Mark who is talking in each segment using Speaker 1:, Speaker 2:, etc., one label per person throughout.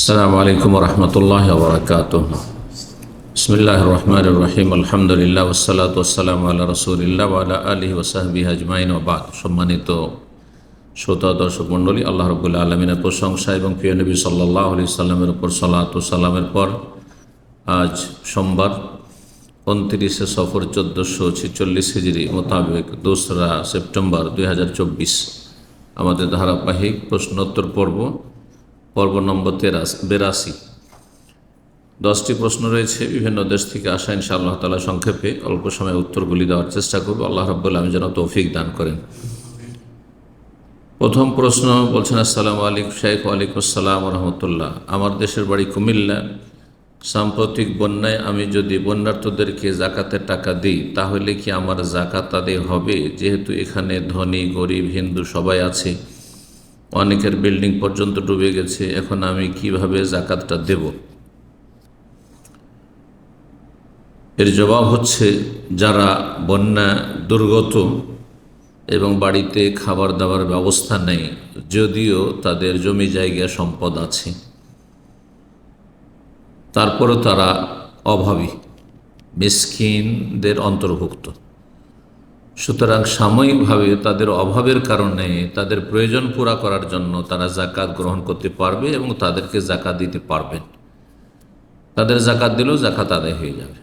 Speaker 1: السلام عليكم ورحمة الله وبركاته بسم الله الرحمن الرحيم الحمد لله والصلاة والسلام على رسول الله وعلى آله وصحبه أجمعين وبعد সম্মানিত শ্রোতা দর্শক মণ্ডলী আল্লাহ রবুল্লা আলমিনের প্রশংসা এবং প্রিয় নবী সাল্লাহ আলি সাল্লামের উপর সালাত ও সালামের পর আজ সোমবার উনত্রিশে সফর চোদ্দোশো ছেচল্লিশ হিজড়ি মোতাবেক দোসরা সেপ্টেম্বর দুই আমাদের ধারাবাহিক প্রশ্নোত্তর পর্ব পর্ব নম্বর তেরাশি, বেরাশি। দশটি প্রশ্ন রয়েছে, বিভিন্ন দেশ থেকে আসা ইনশা আল্লাহ তালা সংক্ষেপে অল্প সময় উত্তরগুলি দেওয়ার চেষ্টা করব। আল্লাহ রব্বুল আমি যেন তৌফিক দান করেন। প্রথম প্রশ্ন বলছেন, আসসালামু আলিক ওয়ালাইকুম আসসালাম রহমতুল্লাহ আমার দেশের বাড়ি কুমিল্লা। সাম্প্রতিক বন্যায় আমি যদি বন্যার্থদেরকে জাকাতের টাকা দিই, তাহলে কি আমার জাকাত তাদের হবে? যেহেতু এখানে ধনী, গরিব, হিন্দু সবাই আছে। অনেকের বিল্ডিং পর্যন্ত ডুবে গেছে, এখন আমি কীভাবে জাকাতটা দেব? এর জবাব হচ্ছে, যারা বন্যা, দুর্গত এবং বাড়িতে খাবার দাবার ব্যবস্থা নেই, যদিও তাদের জমি জায়গা সম্পদ আছে। তারপরও তারা অভাবী, মিসকিনদের অন্তর্ভুক্ত। সুতরাং সাময়িকভাবে তাদের অভাবের কারণে তাদের প্রয়োজন পুরা করার জন্য তারা জাকাত গ্রহণ করতে পারবে এবং তাদেরকে জাকাত দিতে পারবেন তাদের জাকাত দিলেও জাকাত আদায় হয়ে যাবে।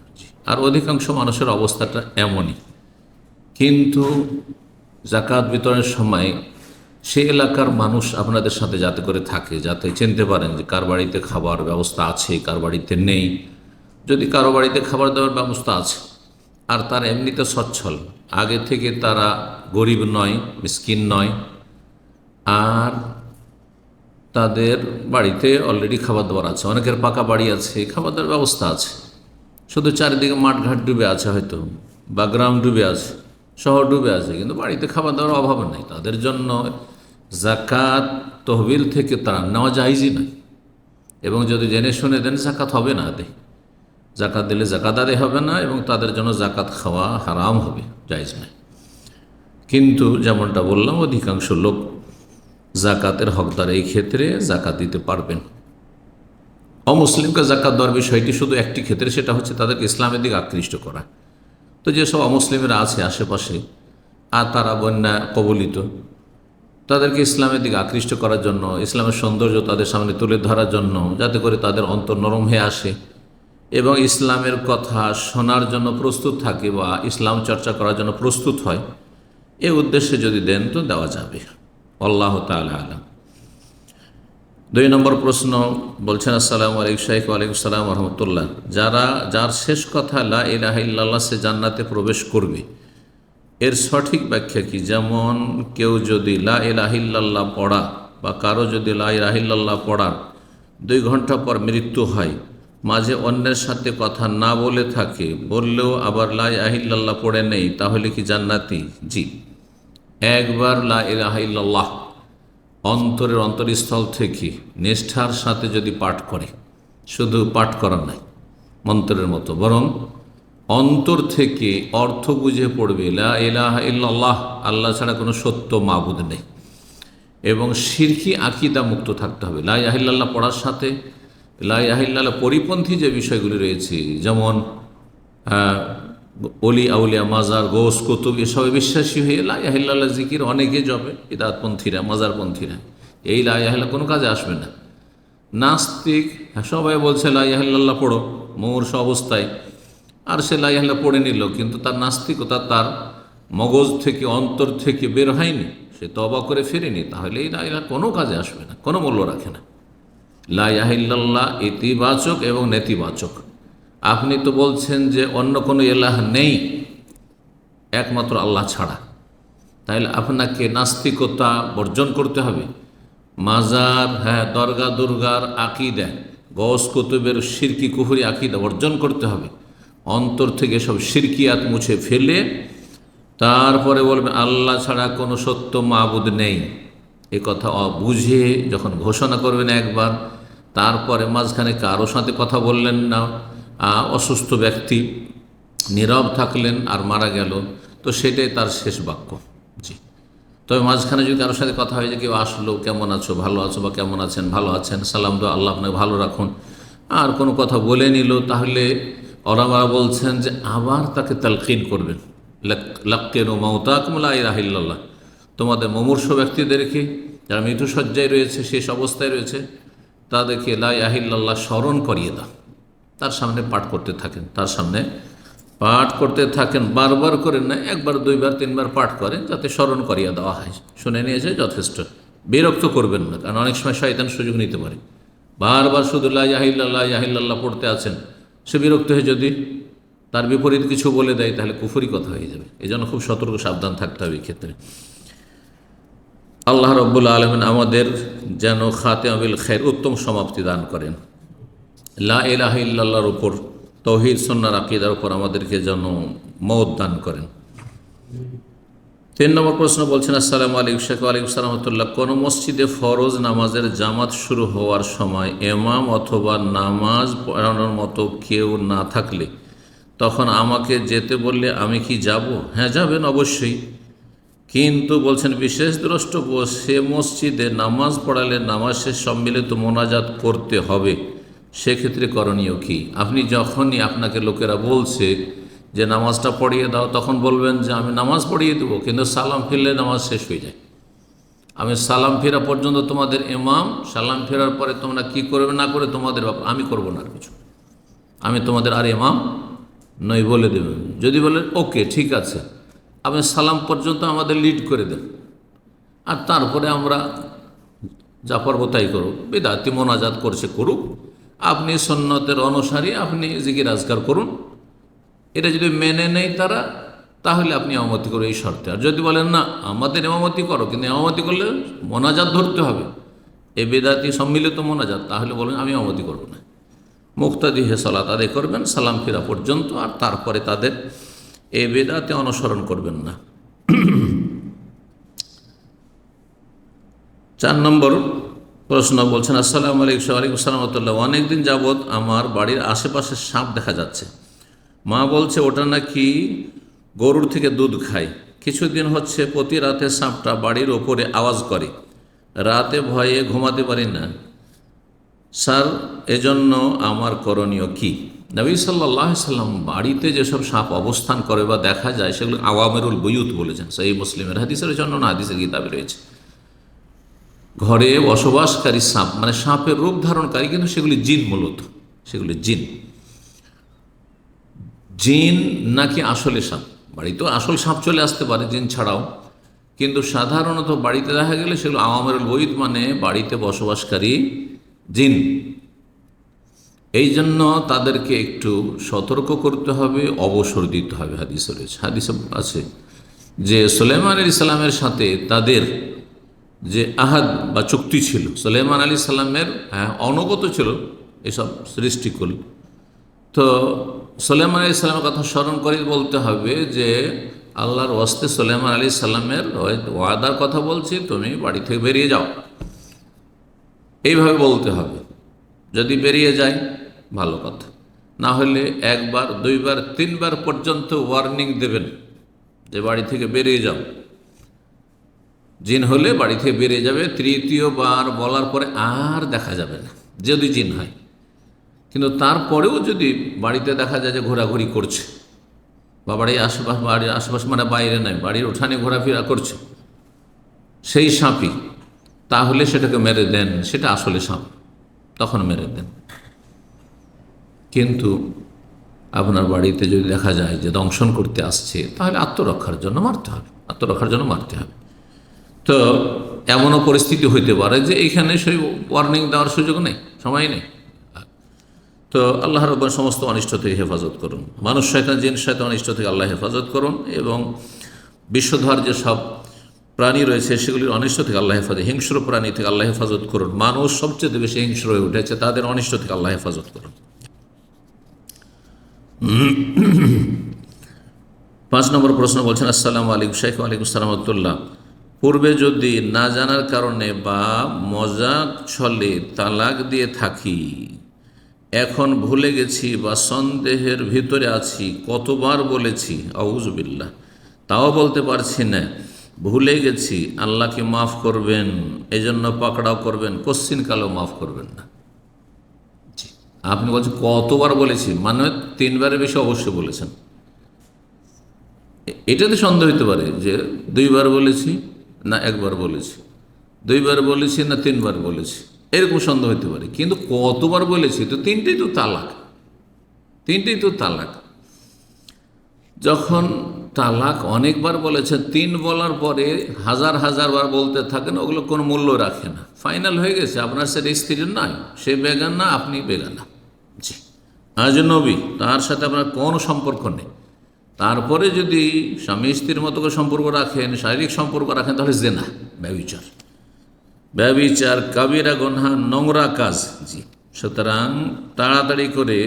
Speaker 1: আর অধিকাংশ মানুষের অবস্থাটা এমনই। কিন্তু জাকাত বিতরণের সময় সে এলাকার মানুষ আপনাদের সাথে যাতে করে থাকে, যাতে চিনতে পারেন যে কার বাড়িতে খাবার ব্যবস্থা আছে, কার বাড়িতে নেই। যদি কারও বাড়িতে খাবার দাবার ব্যবস্থা আছে, আর তার এমনিতে সচ্ছল আগে থেকে তারা গরিব নয়, মিসকিন নয়। আর তাদের বাড়িতে অলরেডি খাবার দাবার আছে। অনেকের পাকা বাড়ি আছে খাবার দাবার ব্যবস্থা আছে। শুধু চারিদিকে মাঠঘাট ডুবে আছে হয়তো, বা গ্রাম ডুবে আছে, শহর ডুবে আছে, কিন্তু বাড়িতে খাবার দাবার অভাব নেই। তাদের জন্য জাকাত তহবিল থেকে তারা নেওয়া যাইজই নয়। এবং যদি জেনে শুনে দেন জাকাত হবে না আদে। জাকাত দিলে জাকাত আদায় হবে না এবং তাদের জন্য জাকাত খাওয়া হারাম হবে যাইজ নয়। কিন্তু যেমনটা বললাম, অধিকাংশ লোক জাকাতের হকদার এই ক্ষেত্রে জাকাত দিতে পারবেন। অমুসলিমকে জাকাত দেওয়ার বিষয়টি শুধু একটি ক্ষেত্রে, সেটা হচ্ছে তাদেরকে ইসলামের দিকে আকৃষ্ট করা। তো যেসব অমুসলিমরা আছে আশেপাশে, আর তারা বন্যা কবলিত, তাদেরকে ইসলামের দিকে আকৃষ্ট করার জন্য, ইসলামের সৌন্দর্য তাদের সামনে তুলে ধরার জন্য, যাতে করে তাদের অন্তর নরম হয়ে আসে এবং ইসলামের কথা শোনার জন্য প্রস্তুত থাকে বা ইসলাম চর্চা করার জন্য প্রস্তুত হয়, এ উদ্দেশ্যে যদি দেন তো দেওয়া যাবে। আল্লাহ তালা আলম। দুই নম্বর প্রশ্ন বলছেন, আসসালাম আলাইকুম শাইখ ওয়ালাইকুম সালাম রহমতুল্লাহ। যারা, যার শেষ কথা লা ইলাহিল্লাহ সে জান্নাতে প্রবেশ করবে, এর সঠিক ব্যাখ্যা কি? যেমন কেউ যদি লা ইলাহিল্লাহ পড়া বা কারও যদি লা ইলাহিল্লাহ পড়ার দুই ঘণ্টা পর মৃত্যু হয় মাঝে অন্যের সাথে কথা না বলে থাকে, বললেও আবার লাই ইলাহিল্লাহ পড়ে নেই, তাহলে কি জান্নাতি? জি। একবার লা ইলাহিল্লাহ অন্তরের অন্তরস্থল থেকে নিষ্ঠার সাথে যদি পাঠ করে, শুধু পাঠ করার নাই, মন্ত্রের মতো, বরং অন্তর থেকে অর্থ বুঝে পড়বে, লা ইল্লাল্লাহ, আল্লাহ ছাড়া কোনো সত্য মাবুদ নেই। এবং সিরকি আকিদা মুক্ত থাকতে হবে। লা ইয়াহিল্লাহ পড়ার সাথে লা ইয়াহিল্লাহ পরিপন্থী যে বিষয়গুলি রয়েছে, যেমন অলি আউলিয়া, মাজার গোস কুতুব, এসবে বিশ্বাসী হয়ে লাইয়াহিল্লা জিকির অনেকে যাবে ইদাতপন্থীরা, মাজারপন্থীরা। এই লাইয়াহিল্লা কোনো কাজে আসবে না। নাস্তিক হ্যাঁ সবাই বলছে লাইয়াহিল্লাহ পড়ো মূর্ষ অবস্থায়। আর সে লাইয়াহিল্লা পড়ে নিল, কিন্তু তার নাস্তিকতা তার মগজ থেকে, অন্তর থেকে বের হয়নি। সে তবা করে ফেরেনি, তাহলে এই লাইলা কোনো কাজে আসবে না, কোনো মূল্য রাখে না। লাইয়াহিল্লাহ ইতিবাচক এবং নেতিবাচক। আপনি তো বলছেন যে অন্য কোনো এলাহ নেই, একমাত্র আল্লাহ ছাড়া। তাহলে আপনাকে নাস্তিকতা বর্জন করতে হবে। মাজার হ্যাঁ দরগা, দুর্গার আকিদা গস কুতুবের সিরকি কুহুরি আকিদা বর্জন করতে হবে। অন্তর থেকে সব সিরকিয়াত মুছে ফেলে, তারপরে বলবেন, আল্লাহ ছাড়া কোনো সত্য মাবুদ নেই। এ কথা বুঝে যখন ঘোষণা করবেন একবার তারপরে মাঝখানে কারও সাথে কথা বললেন না অসুস্থ ব্যক্তি, নীরব থাকলেন আর মারা গেল। তো সেটাই তার শেষ বাক্য। জি। তবে মাঝখানে যদি কারোর সাথে কথা হয় যে কেউ আসলো, কেমন আছো, ভালো আছো বা কেমন আছেন, ভালো আছেন, সালাম তো আল্লাহ আপনাকে ভালো রাখুন। আর কোনো কথা বলে নিল, তাহলে ওরা বলছেন যে আবার তাকে তালকিন করবেন। লাক্কেন ও মৌতাকমুল্লা রাহিল্লাহ তোমাদের মমূর্ষ ব্যক্তিদেরকে যারা মৃত্যুসজ্জায় রয়েছে, শেষ অবস্থায় রয়েছে তাদেরকে লা আহিল্লাহ স্মরণ করিয়ে দাও। তার সামনে পাঠ করতে থাকেন, তার সামনে পাঠ করতে থাকেন, বারবার করেন না, একবার, দুইবার, তিনবার পাঠ করেন, যাতে স্মরণ করিয়ে দেওয়া হয়। শুনে নিয়েছে যথেষ্ট। বিরক্ত করবেন না, কারণ অনেক সময় শয়তান সুযোগ নিতে পারে। বারবার শুধু লা ইয়াহিল্লাহ ইয়াহিল্লাহ পড়তে আছেন, সে বিরক্ত হয়ে যদি তার বিপরীত কিছু বলে দেয়, তাহলে কুফুরি কথা হয়ে যাবে। এই জন্য খুব সতর্ক, সাবধান থাকতে হবে ক্ষেত্রে। আল্লাহ রব্বুল আলমিন আমাদের যেন খাতে আবিল খের উত্তম সমাপ্তি দান করেন। লা এলাহ ইল্লাহর উপর, তহিদ সন্ন্যার আকিদার উপর আমাদেরকে যেন মত দান করেন। তিন নম্বর প্রশ্ন বলছেন, আসসালামু আলাইকুম শেখ আলাইকুম সালামতুল্লাহ কোনো মসজিদে ফরজ নামাজের জামাত শুরু হওয়ার সময় এমাম অথবা নামাজ পড়ানোর মতো কেউ না থাকলে তখন আমাকে যেতে বললে, আমি কি যাব? হ্যাঁ যাবেন অবশ্যই। কিন্তু বলছেন, বিশেষ দ্রষ্টব্য সে মসজিদে নামাজ পড়ালে নামাজ শেষ সম্মিলিত মোনাজাত করতে হবে। সেক্ষেত্রে করণীয় কি? আপনি যখনই আপনাকে লোকেরা বলছে যে, নামাজটা পড়িয়ে দাও, তখন বলবেন যে, আমি নামাজ পড়িয়ে দেবো, কিন্তু সালাম ফিরলে নামাজ শেষ হয়ে যায়। আমি সালাম ফেরা পর্যন্ত তোমাদের এমাম সালাম ফেরার পরে তোমরা কি করবে না করে তোমাদের ব্যাপার আমি করব না আর কিছু। আমি তোমাদের আর এমাম নই বলে দেবেন যদি বলেন, ওকে, ঠিক আছে। আপনি সালাম পর্যন্ত আমাদের লিড করে দেন। আর তারপরে আমরা যা পারব তাই করুক, বেদাতি মোনাজাত করছে করুক, আপনি সন্ন্যতের অনুসারী, আপনি জিকির আজগার করুন। এটা যদি মেনে নেই তারা, তাহলে আপনি এমামতি করো এই শর্তে। আর যদি বলেন, না, আমাদের এমামতি করো, কিন্তু এমামতি করলে মোনাজাত ধরতে হবে। এ বেদাতি সম্মিলিত মোনাজাত, তাহলে বলেন, আমি এমামতি করব না। মুক্তাদি হে সালাত আদায় করবেন, সালাম ফিরা পর্যন্ত, আর তারপরে তাদের এ বেদাতে অনুসরণ করবেন না। চার নম্বর প্রশ্ন বলছেন, আসসালামু আলাইকুম ওয়ালাইকুম সালামতুল্লাহ। অনেকদিন যাবৎ আমার বাড়ির আশেপাশে সাপ দেখা যাচ্ছে। মা বলছে, ওটা নাকি গরুর থেকে দুধ খায়। কিছুদিন হচ্ছে প্রতি রাতে সাপটা বাড়ির ওপরে আওয়াজ করে। রাতে ভয়ে ঘুমাতে পারি না। স্যার, এজন্য আমার করণীয় কি? নবী সাল্লাহ সাল্লাম বাড়িতে যেসব সাপ অবস্থান করে বা দেখা যায়, সেগুলো আওয়ামেরুল বইয়ুত বলেছেন। সেই মুসলিমের হাদিসের জন্য না হাদিসের কিতাবে রয়েছে। ঘরে বসবাসকারী সাপ মানে সাপের রূপ ধারণকারী, কিন্তু সেগুলি জিন মূলত। সেগুলি জিন। জিন নাকি আসলে সাপ? বাড়িতেও আসল সাপ চলে আসতে পারে জিন ছাড়াও। কিন্তু সাধারণত বাড়িতে দেখা গেলে সেগুলো আওয়ামের বৈদ মানে বাড়িতে বসবাসকারী জিন। এই জন্য তাদেরকে একটু সতর্ক করতে হবে, অবসর দিতে হবে হাদিস রয়েছে হাদিস আছে যে সোলেমান আলী সাল্লামের সাথে তাদের যে আহাদ বা চুক্তি ছিল সোলেমান আলী সাল্লামের হ্যাঁ অনগত ছিল এসব সৃষ্টিকুল তো সোলেমান আলী সাল্লামের কথা স্মরণ করে বলতে হবে যে আল্লাহর ওয়াস্তে সোলেমান আলী সাল্লামের ওয়াদার কথা বলছি, তুমি বাড়ি থেকে বেরিয়ে যাও। এইভাবে বলতে হবে। যদি বেরিয়ে যায় ভালো কথা। না হলে একবার, দুইবার, তিনবার পর্যন্ত ওয়ার্নিং দেবেন যে বাড়ি থেকে বেরিয়ে যাও। জিন হলে বাড়ি থেকে বেরিয়ে যাবে, তৃতীয়বার বলার পরে আর দেখা যাবে না, যদি জিন হয়। কিন্তু তারপরেও যদি বাড়িতে দেখা যায় যে ঘোরাঘুরি করছে, বা বাড়ির আশেপাশ বাড়ির আশেপাশ মানে বাইরে নয় বাড়ির উঠানে ঘোরাফেরা করছে, সেই সাপই, তাহলে সেটাকে মেরে দেন, সেটা আসলে সাপ, তখন মেরে দেন। কিন্তু আপনার বাড়িতে যদি দেখা যায় যে দংশন করতে আসছে, তাহলে আত্মরক্ষার জন্য মারতে হবে, আত্মরক্ষার জন্য মারতে হবে। তো এমনও পরিস্থিতি হইতে পারে যে এইখানে সেই ওয়ার্নিং দেওয়ার সুযোগ নেই, সময় নেই। তো আল্লাহ রব্বার সমস্ত অনিষ্ট থেকে হেফাজত করুন। মানুষ শয়তান, জিন শয়তান, অনিষ্ট থেকে আল্লাহ হেফাজত করুন এবং বিশ্বধর যে সব প্রাণী রয়েছে, সেগুলির অনিষ্ট থেকে আল্লাহ হেফাজত, হিংস্র প্রাণী থেকে আল্লাহ হেফাজত করুন। মানুষ সবচেয়ে বেশি হিংস্র হয়ে উঠেছে, তাদের অনিষ্ট থেকে আল্লাহ হেফাজত করুন। পাঁচ নম্বর প্রশ্ন বলছেন, আসসালামু আলাইকুম শেখ আলাইকুম সালামতুল্লাহ পূর্বে যদি না জানার কারণে বা মজাক ছলে তালাক দিয়ে থাকি, এখন ভুলে গেছি বা সন্দেহের ভিতরে আছি, কতবার বলেছি আউজবিল্লা তাও বলতে পারছি না ভুলে গেছি, আল্লাহকে মাফ করবেন, এজন্য পাকড়াও করবেন কোশ্চিন কালেও মাফ করবেন না। আপনি বলছেন কতবার বলেছি? মানে তিনবারের বেশি অবশ্যই বলেছেন। এটাতে সন্দেহ হতে পারে যে দুইবার বলেছি না একবার বলেছি। দুইবার বলেছি না তিনবার বলেছি। এরকম সন্দেহ হতে পারে। কিন্তু কতবার বলেছি, তো তিনটেই তো তালাক। তিনটেই তো তালাক। যখন তালাক অনেকবার বলেছেন তিন বলার পরে হাজার হাজার বার বলতে থাকেন, ওগুলো কোনো মূল্য রাখে না। ফাইনাল হয়ে গেছে, আপনার সাথে স্ত্রীর নয় সে বেগান না, আপনি বেগানা জি। আজ নবী, তার সাথে আপনার কোনো সম্পর্ক নেই। তারপরে যদি স্বামী স্ত্রীর মতো করে সম্পর্ক রাখেন, শারীরিক সম্পর্ক রাখেন, তাহলে জেনা, ব্যবিচার। ব্যবিচার, কাবিরা, গনহা, নোংরা কাজ, জি। সুতরাং তাড়াতাড়ি করে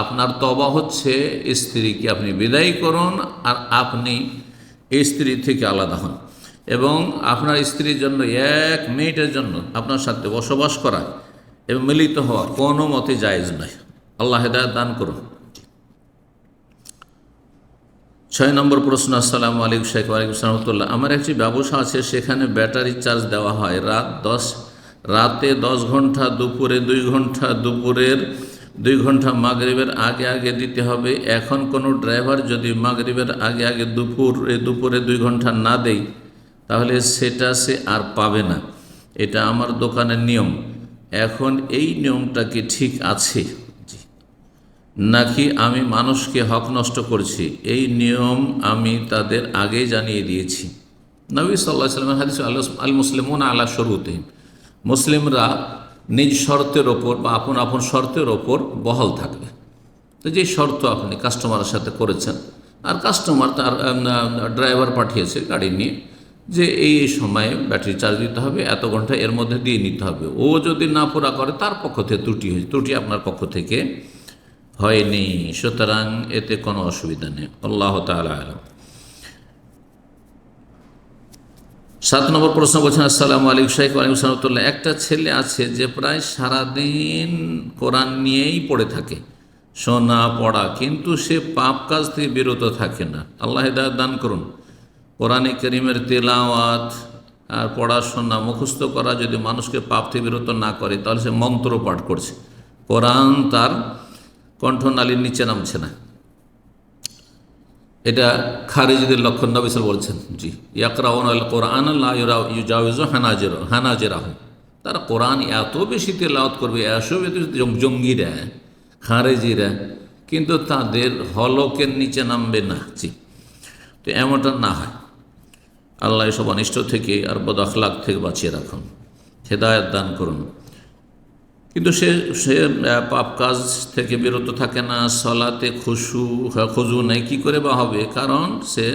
Speaker 1: আপনার তবা হচ্ছে, স্ত্রীকে আপনি বিদায় করুন আর আপনি স্ত্রী থেকে আলাদা হন। এবং আপনার স্ত্রীর জন্য এক মিনিটের জন্য আপনার সাথে বসবাস করা এবং মিলিত হওয়া কোনো মতে জায়েজ নয়। আল্লাহ হেদায়ত দান করুন। ছয় নম্বর প্রশ্ন, আসসালামু আলাইকুম শেখ ওয়ালাইকুম সালামতুল্লাহ আমার একটি ব্যবসা আছে, সেখানে ব্যাটারি চার্জ দেওয়া হয় রাত দশ রাতে দশ ঘণ্টা, দুপুরে দুই ঘণ্টা, দুপুরের দুই ঘণ্টা মাগরিবের আগে আগে দিতে হবে। এখন কোনো ড্রাইভার যদি মাগরিবের আগে আগে দুপুরে দুপুরে দুই ঘণ্টা না দেয়, তাহলে সেটা সে আর পাবে না। এটা আমার দোকানের নিয়ম। এখন এই নিয়মটা কি ঠিক আছে? নাকি আমি মানুষকে হক নষ্ট করছি? এই নিয়ম আমি তাদের আগেই জানিয়ে দিয়েছি। নবী সাল্লাহ সাল্লামের হাদিস আল মুসলিমুন আল্লাহ শরুতহীন মুসলিমরা নিজ শর্তের ওপর বা আপন আপন শর্তের ওপর বহাল থাকবে। তো যে শর্ত আপনি কাস্টমারের সাথে করেছেন, আর কাস্টমার তার ড্রাইভার পাঠিয়েছে গাড়ি নিয়ে, যে এই সময়ে ব্যাটারি চার্জ দিতে হবে, এত ঘণ্টা এর মধ্যে দিয়ে নিতে হবে। ও যদি না পুরা করে, তার পক্ষ থেকে ত্রুটি হয়েছে, ত্রুটি আপনার পক্ষ থেকে হয়নি। সুতরাং এতে কোনো অসুবিধা নেই। আল্লাহ তালা আলম। সাত নম্বর প্রশ্ন বলছেন, আসসালামু আলাইকুম শাইখ আলাইকুম সালামতুল্লাহ একটা ছেলে আছে যে প্রায় সারাদিন কোরআন নিয়েই পড়ে থাকে। শোনা, পড়া, কিন্তু সে পাপ কাজ থেকে বিরত থাকে না। আল্লাহ দান করুন। কোরআনে করিমের তেলাওয়াত আর পড়াশোনা মুখস্থ করা যদি মানুষকে পাপ থেকে বিরত না করে, তাহলে সে মন্ত্র পাঠ করছে। কোরআন তার কণ্ঠনালীর নিচে নামছে না। এটা খারিজিদের লক্ষণ নবিসাল বলছেন, জি। ইয়াকরাউন আল কোরআন ইউজাউজ হানাজের হানাজেরাহ। তারা কোরআন এত বেশি তেলাওয়াত করবে, এত জঙ্গিরা, খারেজিরা, কিন্তু তাদের হলকের নিচে নামবে না, জি। তো এমনটা না হয়। আল্লাহ এসব অনিষ্ট থেকে আর বদ আখলাক থেকে বাঁচিয়ে রাখুন। হেদায়ত দান করুন। কিন্তু সে সে পাপ কাজ থেকে বিরত থাকে না, সলাতে খুশু, খুজু নেই, কী করে বা হবে? কারণ সে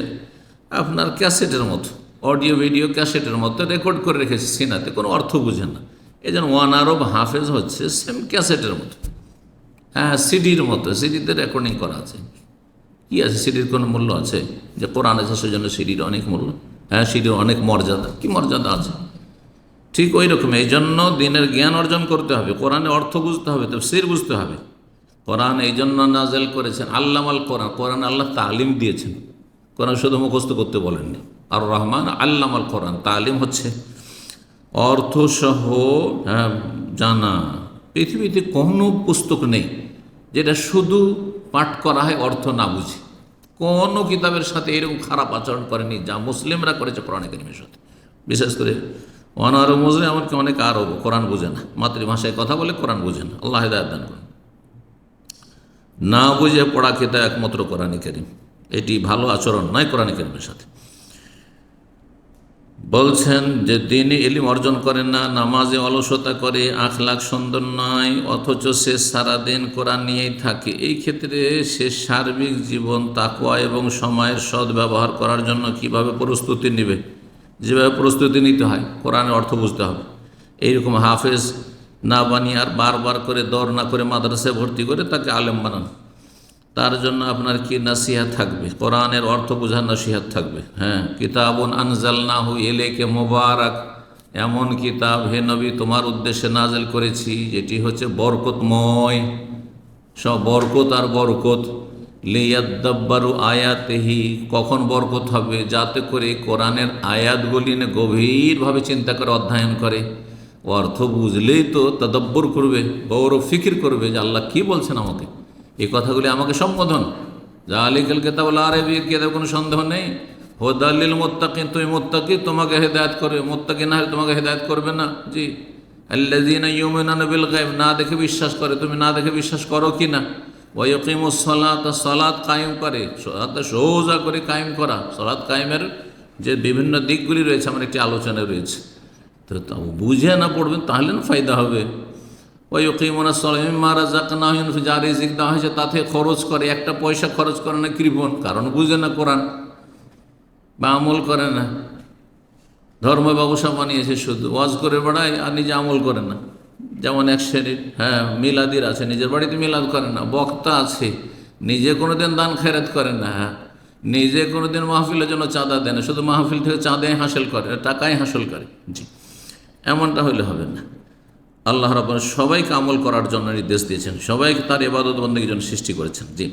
Speaker 1: আপনার ক্যাসেটের মতো, অডিও, ভিডিও ক্যাসেটের মতো রেকর্ড করে রেখেছে সিনাতে, কোনো অর্থ বুঝে না। এই জন্য ওয়ান আরব হাফেজ হচ্ছে, সেম ক্যাসেটের মতো। হ্যাঁ সিডির মতো, সিডিতে রেকর্ডিং করা আছে। কি আছে? সিডির কোনো মূল্য আছে? যে কোরআন আছে, সেজন্য সিডির অনেক মূল্য। হ্যাঁ সিডির অনেক মর্যাদা। কি মর্যাদা আছে? ঠিক ওই রকম এই জন্য দিনের জ্ঞান অর্জন করতে হবে কোরআনে অর্থ বুঝতে হবে তো সির বুঝতে হবে। কোরআন এই জন্য নাজেল করেছেন আল্লাহ আল কোরআন কোরআন আল্লাহ তালিম দিয়েছেন। কোরআন শুধু মুখস্থ করতে বলেননি। আর রহমান আল্লাম আল কোরআন তালিম হচ্ছে অর্থসহ হ্যাঁ, জানা। পৃথিবীতে কোনো পুস্তক নেই যেটা শুধু পাঠ করা হয় অর্থ না বুঝে। কোনো কিতাবের সাথে এরকম খারাপ আচরণ করেনি যা মুসলিমরা করেছে কোরআন করিমের সাথে। বিশেষ করে অনারব মুসলিম এমনকি অনেক আরব, কোরআন বুঝে না। মাতৃভাষায় কথা বলে কোরআন বুঝে না। আল্লাহ হেদায়ত দান করুন। না বুঝে পড়া খেতে একমাত্র কোরআন করিম। এটি ভালো আচরণ নয় কোরআন করিমের সাথে। বলছেন যে দিনে এলিম অর্জন করেন না, নামাজে অলসতা করে আখ লাখ সুন্দর নয়, অথচ সে সারাদিন কোরআন নিয়েই থাকে। এই ক্ষেত্রে সে সার্বিক জীবন তাকুয়া এবং সময়ের সদ্ব্যবহার করার জন্য কীভাবে প্রস্তুতি নেবে? যেভাবে প্রস্তুতি নিতে হয়, কোরআনের অর্থ বুঝতে হবে। এইরকম হাফেজ না বানিয়ে আর বারবার করে দৌড় না করে মাদ্রাসায় ভর্তি করে তাকে আলেম বানান। তার জন্য আপনার কি নাসিহাত থাকবে? কোরআনের অর্থ বোঝার নাসিহাত থাকবে। হ্যাঁ কিতাবন আনজাল না হু এলেকে মোবারক। এমন কিতাব, হে নবী, তোমার উদ্দেশ্যে নাজেল করেছি, যেটি হচ্ছে বরকতময়। সব বরকত আর বরকত। লিয়াদ্দাব্বারু আয়াতেহি, কখন বরকত হবে? যাতে করে কোরআনের আয়াতগুলি গভীরভাবে চিন্তা করে অধ্যয়ন করে। অর্থ বুঝলেই তো তদব্বর করবে গৌরব ফিকির করবে যে আল্লাহ কী বলছেন আমাকে। এই কথাগুলি আমাকে সম্বোধন। যা আলিকাল কেতাব আরবি কেতাব কোনো সন্দেহ নেই? হোদাল্লিল মোত্তাকি তুমি মোত্তাকি, তোমাকে হেদায়ত করবে। মোত্তাকি না হলে তোমাকে হেদায়ত করবে না। জি। আল্লাযীনা ইউমিনুনা বিল গায়ব, না দেখে বিশ্বাস করে। তুমি না দেখে বিশ্বাস করো কি না? ওয়াইকিমুস সালাত সালাত কায়েম করে সালাত সোজা করে কায়েম করা। সালাত কায়েমের যে বিভিন্ন দিকগুলি রয়েছে, আমার একটি আলোচনা রয়েছে। তো বুঝে না পড়বেন, তাহলে না ফায়দা হবে। ওই ওকিমনা সলাম মারা যাক না যা রিজিক দেওয়া হয়েছে তাতে খরচ করে, একটা পয়সা খরচ করে না কৃপণ, কারণ বুঝে না কোরআন। বা আমল করে না। ধর্ম ব্যবসা বানিয়েছে শুধু, ওয়াজ করে বেড়ায় আর নিজে আমল করে না। যেমন এক শ্রেণির হ্যাঁ মিলাদির আছে, নিজের বাড়িতে মিলাদ করে না, বক্তা আছে, নিজে কোনো দিন দান খেরাত করে না হ্যাঁ নিজে কোনো দিন মাহফিলের জন্য চাঁদা দেয় না, শুধু মাহফিল থেকে চাঁদাই হাসিল করে টাকাই হাসিল করে, জি, এমনটা হইলে হবে না। আল্লাহ রব সবাইকে আমল করার জন্য নির্দেশ দিয়েছেন, সবাইকে তার এবাদত বন্দীর জন্য সৃষ্টি করেছেন, জি।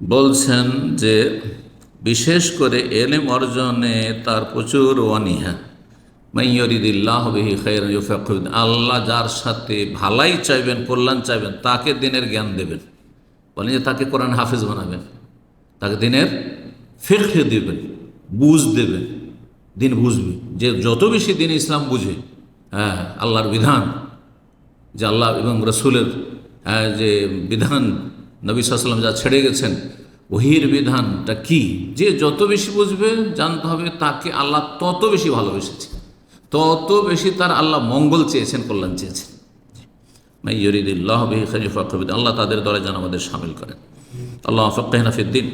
Speaker 1: বলছেন যে, বিশেষ করে এলেম অর্জনে তার প্রচুর অনীহা আল্লাহ যার সাথে ভালাই চাইবেন কল্যাণ চাইবেন তাকে দিনের জ্ঞান দেবেন। বলেন যে তাকে কোরআন হাফিজ বানাবেন তাকে দিনের ফেরখে দেবেন বুঝ দেবেন দিন বুঝবে। যে যত বেশি দিন ইসলাম বুঝে হ্যাঁ আল্লাহর বিধান যে আল্লাহ এবং রসুলের হ্যাঁ, যে বিধান নবী সাল্লাম যা ছেড়ে গেছেন ওহির বিধানটা কি? যে যত বেশি বুঝবে জানতে হবে তাকে আল্লাহ তত বেশি ভালোবেসেছে তত বেশি তার আল্লাহ মঙ্গল চেয়েছেন, কল্যাণ চেয়েছেন। আল্লাহ তাদের দলে যেন আমাদের সামিল করেন। আল্লাহ ফকাহিনা ফিদ্দিন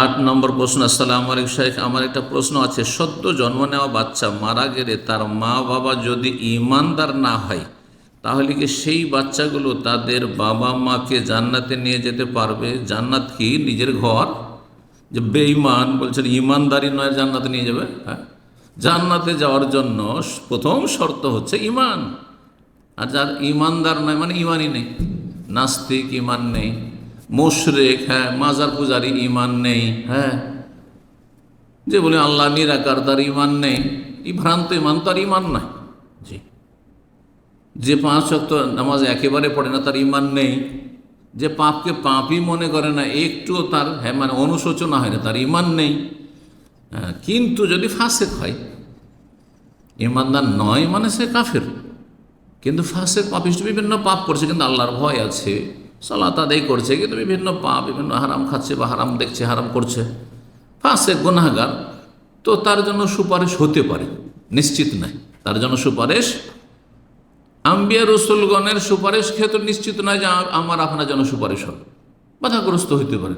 Speaker 1: আট নম্বর প্রশ্ন, আসসালাম আলাইকুম শেখ আমার একটা প্রশ্ন আছে, সদ্য জন্ম নেওয়া বাচ্চা মারা গেলে তার মা বাবা যদি ইমানদার না হয়, তাহলে কি সেই বাচ্চাগুলো তাদের বাবা মাকে জান্নাতে নিয়ে যেতে পারবে? জান্নাত কি নিজের ঘর? যে বেঈমান বলছেন ইমানদারি নয়, জান্নাতে নিয়ে যাবে? হ্যাঁ। জান্নাতে যাওয়ার জন্য প্রথম শর্ত হচ্ছে ইমান আর যার ইমানদার নয় মানে ইমানই নেই। নাস্তিক ইমান নেই। মুশরেক হ্যাঁ মাজার পূজারি ইমান নেই হ্যাঁ। যে বলে, আল্লাহ নিরাকার, তার ইমান নেই। এই ভ্রান্ত ইমান তার ইমান নাই জি। যে পাঁচ শক্ত নামাজ একেবারে পড়ে না, তার ইমান নেই। যে পাপকে পাপই মনে করে না একটুও তার হ্যাঁ মানে অনুশোচনা হয় না তার ইমান নেই। হ্যাঁ, কিন্তু যদি ফাঁসেক হয় ইমানদার নয় মানে সে কাফের। কিন্তু ফাঁসেক পাপিষ্ট বিভিন্ন পাপ করছে কিন্তু আল্লাহর ভয় আছে। সালাত আদায় করছে কিন্তু বিভিন্ন পাপ বিভিন্ন হারাম খাচ্ছে বা হারাম দেখছে হারাম করছে। ফাঁসেক গুনাহগার তো তার জন্য সুপারিশ হতে পারে নিশ্চিত নাই তার জন্য সুপারিশ আম্বিয়া রসুলগণের সুপারিশ ক্ষেত্রে নিশ্চিত নয় যে আমার আপনার জন্য সুপারিশ হবে। বাধাগ্রস্ত হইতে পারে।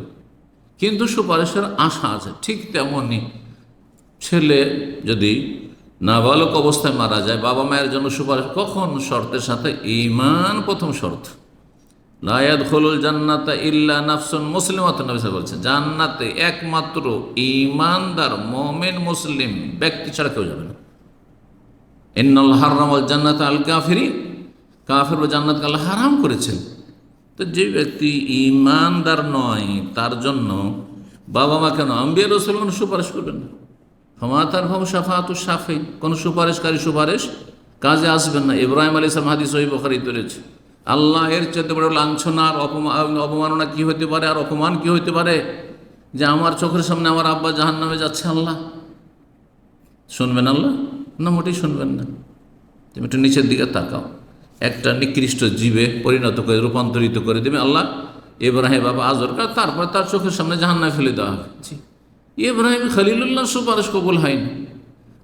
Speaker 1: কিন্তু সুপারিশের আশা আছে, ঠিক তেমনই। ছেলে যদি নাবালক অবস্থায় মারা যায়, বাবা মায়ের জন্য সুপারিশ কখন শর্তের সাথে? ইমান প্রথম শর্ত। লায়াদ খোলুল জান্নাতা ইল্লা নাফসুন মুসলিমাত, নবী সাহেব বলছেন, জান্নাতে একমাত্র ইমানদার মোমেন, মুসলিম ব্যক্তি ছাড়া কেউ যাবে না। ইন্নাল হারামাল জান্নাত আল কাফিরি কাফির ও জান্নাতকে আল্লাহ হারাম করেছেন। তো যে ব্যক্তি ইমানদার নয়, তার জন্য বাবা মা কেন? আম্বিয়া রসুল কোনো সুপারিশ করবেন না। ক্ষমাতার ভাব সাফাত সাফে কোনো সুপারিশকারী সুপারিশ কাজে আসবেন না। ইব্রাহিম আলী ইসলাম হাদিস ওই বখারিতে রয়েছে আল্লাহ এর চেয়ে বড় লাঞ্ছনা আর অপমান অপমাননা কী হতে পারে আর অপমান কী হতে পারে? যে আমার চোখের সামনে আমার আব্বা জাহান নামে যাচ্ছে আল্লাহ। শুনবেন আল্লাহ? না মোটেই শুনবেন না। তুমি একটু নিচের দিকে তাকাও। একটা নিকৃষ্ট জীবে পরিণত করে রূপান্তরিত করে দেবে আল্লাহ। ইব্রাহিম বাবা আজরকা তারপর তার চোখের সামনে জাহান্নায় ফেলে দেওয়া হবে। জি। ইব্রাহিম খলিলুল্লাহ সুপারিশ কবুল হয়নি।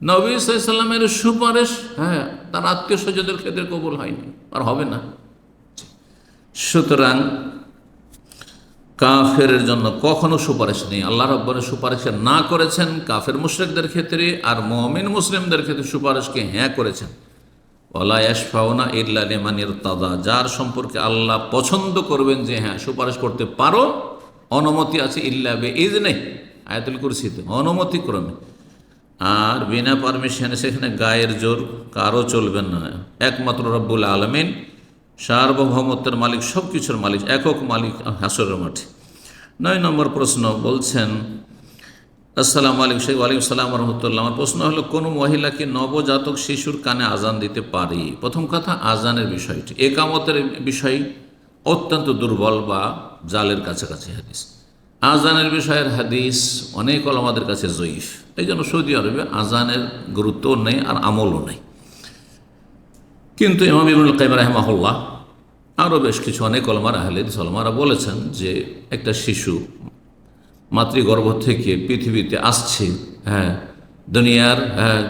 Speaker 1: নবী সাল্লামের সুপারিশ হ্যাঁ তার আত্মীয় স্বজনদের ক্ষেত্রে কবুল হয়নি আর হবে না। সুতরাং কাফের জন্য কখনো সুপারিশ নেই। আল্লাহ রব্বরের সুপারিশ না করেছেন কাফের মুশরিকদের ক্ষেত্রে আর মমিন মুসলিমদের ক্ষেত্রে সুপারিশকে হ্যাঁ করেছেন। ওলা ইল্লা লিমানির তাদা যার সম্পর্কে আল্লাহ পছন্দ করবেন যে হ্যাঁ সুপারিশ করতে পারো, অনুমতি আছে ইল্লা বে ইজ নেই আয়াতুল কুরসিতে, অনুমতি ক্রমে। আর বিনা পারমিশনে সেখানে গায়ের জোর কারও চলবেন না। একমাত্র রব্বুল আলমিন সার্বভৌমত্বের মালিক সব কিছুর মালিক, একক মালিক হাসরের মাঠে। নয় নম্বর প্রশ্ন বলছেন, আসসালামু আলাইকুম, শেখ ওয়ালাইকুম সালাম রহমতুল্লাহ। আমার প্রশ্ন হলো, কোনো মহিলা কি নবজাতক শিশুর কানে আজান দিতে পারে? প্রথম কথা, আজানের বিষয়টি। একামতের বিষয় অত্যন্ত দুর্বল বা জালের কাছাকাছি হাদিস। আজানের বিষয়ের হাদিস অনেক আমাদের কাছে জয়ীফ। এই জন্য সৌদি আরবে আজানের গুরুত্বও নেই আর আমলও নেই। কিন্তু ইমাম ইবনুল কাইম রাহমাহুল্লাহ আরও বেশ কিছু অনেক অলমার আহলেদ সলমারা বলেছেন যে একটা শিশু মাতৃগর্ভ থেকে পৃথিবীতে আসছে হ্যাঁ দুনিয়ার হ্যাঁ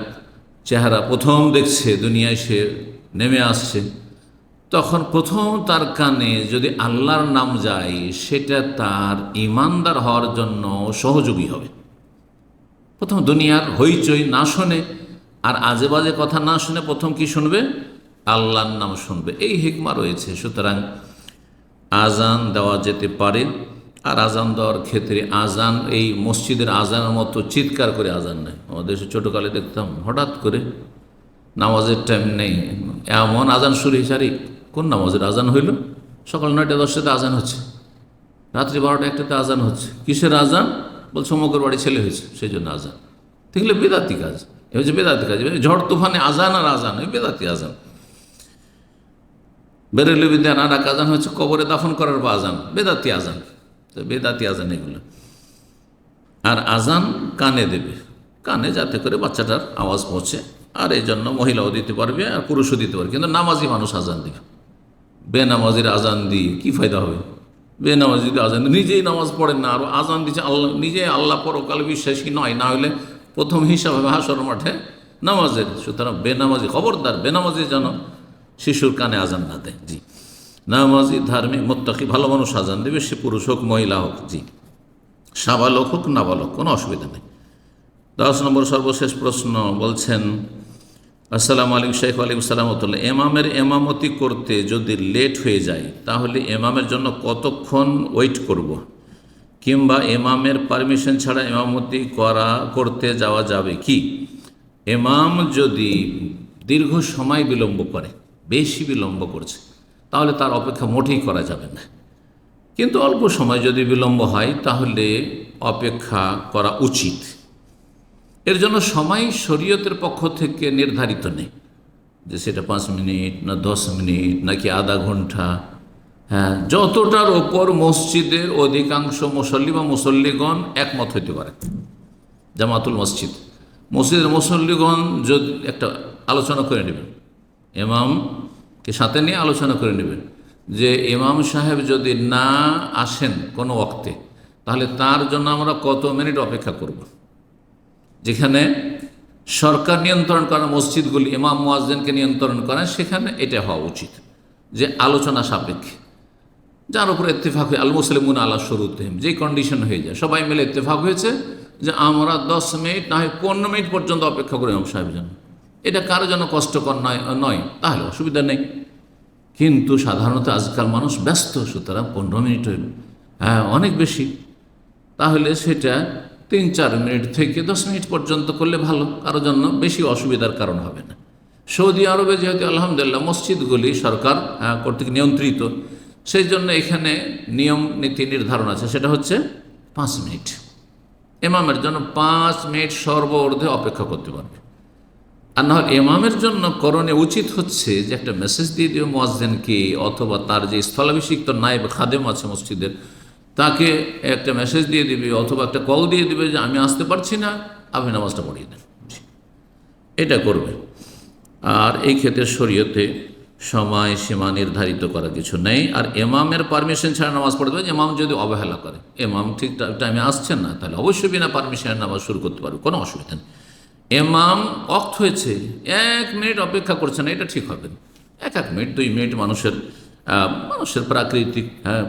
Speaker 1: চেহারা প্রথম দেখছে, দুনিয়ায় সে নেমে আসছে, তখন প্রথম তার কানে যদি আল্লাহর নাম যায়, সেটা তার ইমানদার হওয়ার জন্য সহযোগী হবে। প্রথম দুনিয়ার হইচই না শোনে আর আজে বাজে কথা না শুনে প্রথম কি শুনবে? আল্লাহর নাম শুনবে। এই হিকমা রয়েছে। সুতরাং আজান দেওয়া যেতে পারে। আর আজান দেওয়ার ক্ষেত্রে আজান, এই মসজিদের আজানের মতো চিৎকার করে আজান নেয়। আমাদের দেশে ছোটোকালে দেখতাম, হঠাৎ করে নামাজের টাইম নেই। এমন আজান শুরু সারি কোন নামাজের আজান হইল? সকাল নয়টা, দশটাতে আজান হচ্ছে। রাত্রি বারোটা, একটাতে আজান হচ্ছে। কিসের আজান? বলছে, অমুকের বাড়ি ছেলে হয়েছে, সেই জন্য আজান। দেখলে বেদাতি কাজ। এ হচ্ছে বেদাতি কাজ। ঝড় তুফানে আজান আর আজান বেদাতি আজান। বেরেলবিদ্যা নানা আজান হচ্ছে কবরে দাফন করার বা আজান, বেদাতি আজান। তো বেদাতি আজান এগুলো। আর আজান কানে দেবে। কানে যাতে করে বাচ্চাটার আওয়াজ পৌঁছে। আর এই জন্য মহিলাও দিতে পারবে, আর পুরুষও দিতে পারবে। কিন্তু নামাজি মানুষ আজান দিবে। বেনামাজির আজান দিয়ে কী ফায়দা হবে? বেনামাজি যদি আজান নিজেই নামাজ পড়েন না। আর আজান দিচ্ছে আল্লাহ, নিজে আল্লাহ পরকাল বিশ্বাসী নয়। না হলে প্রথম হিসাব হাসর মাঠে নামাজের। সুতরাং বেনামাজি, খবরদার বেনামাজি যেন শিশুর কানে আজান না দেয়, জি। নামাজি, ধার্মিক, মোত্তাকি, ভালো মানুষ আজান দেবে, সে পুরুষ হোক, মহিলা হোক, জি। সাবালক হোক, নাবালক, কোনো অসুবিধা নেই। দশ নম্বর সর্বশেষ প্রশ্ন বলছেন, আসসালামু আলাইকুম শেখ আলাইকুম সালামতুল্লাহ এমামের এমামতি করতে যদি লেট হয়ে যায়, তাহলে এমামের জন্য কতক্ষণ ওয়েট করব। কিংবা এমামের পারমিশন ছাড়া এমামতি করা, করতে যাওয়া যাবে কি? এমাম যদি দীর্ঘ সময় বিলম্ব করে বেশি বিলম্ব করছে, তাহলে তার অপেক্ষা মোটেই করা যাবে না। কিন্তু অল্প সময় যদি বিলম্ব হয়, তাহলে অপেক্ষা করা উচিত। এর জন্য সময় শরীয়তের পক্ষ থেকে নির্ধারিত নেই যে সেটা পাঁচ মিনিট না দশ মিনিট নাকি আধা ঘণ্টা। হ্যাঁ যতটার ওপর মসজিদের অধিকাংশ মুসল্লি বা মুসল্লিগণ একমত হইতে পারে। জামাতুল মসজিদ, মসজিদের মুসল্লিগণ যদি একটা আলোচনা করে নেবেন। এমামকে সাথে নিয়ে আলোচনা করে নেবেন যে ইমাম সাহেব যদি না আসেন কোনো ওক্তে তাহলে তার জন্য আমরা কত মিনিট অপেক্ষা করব? যেখানে সরকার নিয়ন্ত্রণ করা, মসজিদগুলি, ইমাম মুয়াজ্জিনকে নিয়ন্ত্রণ করে, সেখানে এটা হওয়া উচিত যে আলোচনা সাপেক্ষে। যার উপরে ইত্তেফাক হয়ে আল মুসলিমুন আল্লাহ শুরুতেম যে কন্ডিশন হয়ে যায়। সবাই মিলে ইত্তেফাক হয়েছে যে আমরা দশ মিনিট না হয় পনেরো মিনিট পর্যন্ত অপেক্ষা করি ইমাম সাহেব জন্য। এটা কারও জন্য কষ্টকর নয় নয়। তাহলে অসুবিধা নেই। কিন্তু সাধারণত আজকাল মানুষ ব্যস্ত, সুতরাং পনেরো মিনিট হ্যাঁ অনেক বেশি। তাহলে সেটা তিন, চার মিনিট থেকে দশ মিনিট পর্যন্ত করলে ভালো। কারও জন্য বেশি অসুবিধার কারণ হবে না। সৌদি আরবে যেহেতু আলহামদুলিল্লাহ মসজিদগুলি সরকার কর্তৃক নিয়ন্ত্রিত, সেই জন্য এখানে নিয়ম, নীতি নির্ধারণ আছে। সেটা হচ্ছে পাঁচ মিনিট। এমামের জন্য পাঁচ মিনিট সর্বর্ধে অপেক্ষা করতে পারবে। আর না এমামের জন্য করণে উচিত হচ্ছে যে একটা মেসেজ দিয়ে দিও মোয়াজ্জেনকে, অথবা তার যে স্থলাভিষিক্ত নায়েব খাদেম আছে মসজিদের, তাকে একটা মেসেজ দিয়ে দিবে, অথবা একটা কল দিয়ে দিবে যে আমি আসতে পারছি না, আপনি নামাজটা পড়িয়ে দেন। এটা করবে। আর এই ক্ষেত্রে শরীয়তে সময় সীমা নির্ধারিত করা কিছু নেই। আর এমামের পারমিশন ছাড়া নামাজ পড়তে পারে এমাম যদি অবহেলা করে এমাম ঠিক টাইমে আসছেন না, তাহলে অবশ্যই বিনা পারমিশনের নামাজ শুরু করতে পারবে, কোনো অসুবিধা নেই। এমাম অক্ত হয়েছে এক মিনিট অপেক্ষা করছে না এটা ঠিক হবে এক এক মিনিট দুই মিনিট মানুষের মানুষের প্রাকৃতিক হ্যাঁ,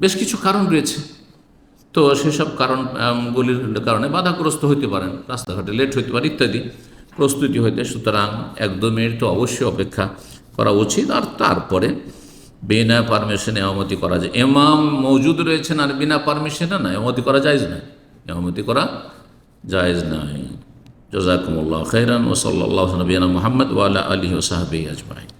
Speaker 1: বেশ কিছু কারণ রয়েছে। তো সেসব কারণগুলির কারণে বাধাগ্রস্ত হইতে পারেন রাস্তাঘাটে লেট হইতে পারে ইত্যাদি। প্রস্তুতি হইতে সুতরাং এক দু মিনিট তো অবশ্যই অপেক্ষা করা উচিত। আর তারপরে বিনা পারমিশনে এমতি করা যায়। এমাম মজুদ রয়েছেন আর বিনা পারমিশনে না এমতি করা যায় না এমতি করা যায় জায়েজ جزاكم الله خيرا وصلى الله على نبينا محمد وعلى آله وصحبه أجمعين.